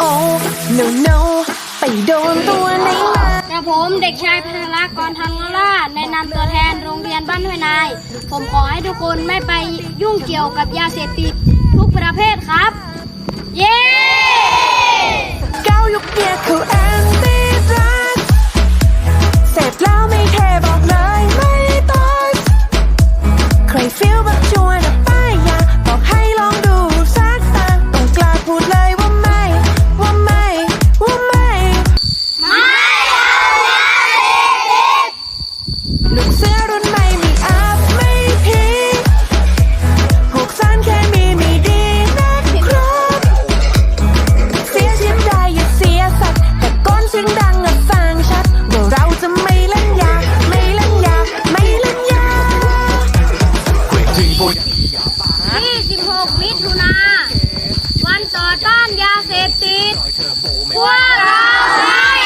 โอ้ no no ไปโดนตัวไหนมา กระผมเด็กชายพัทรกรทันวราชในนามตัวแทนโรงเรียนบ้านห้วยนาย ผมขอให้ทุกคนไม่ไปยุ่งเกี่ยวกับยาเสพติดทุกประเภทครับ เย้ ลูกเสือรุ่นใหม่ม่อัพไม่พีพวกสารเคมีม่ดีนะครับเสียชิมได้อย่าเสียสัตว์แต่ก้นเสียงดังอะฟังชัดว่าเราจะไม่เล่นยา ไม่เล่นยา ไม่เล่นยา 26 มิถุนา วันต่อต้านยาเสพติด พวกเราไม่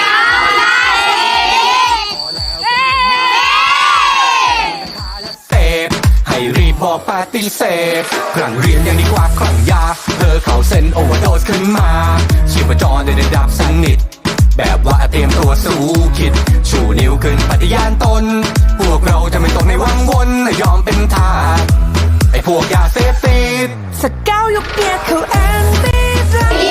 ปฏิเสธครั้งเรียนยังดีกว่าครั้งยา เธอเข้าเส้นโอเวอร์โดสขึ้นมาชีพจรในระดับสนิท แบบว่าเตรียมตัวสู้คิด ชูนิ้วขึ้นปฏิญาณตน พวกเราจะไม่ตกในวังวนยอมเป็นทาสไอพวกยาเสพติดสกาวยุคเนี้ยเขาแอนตี้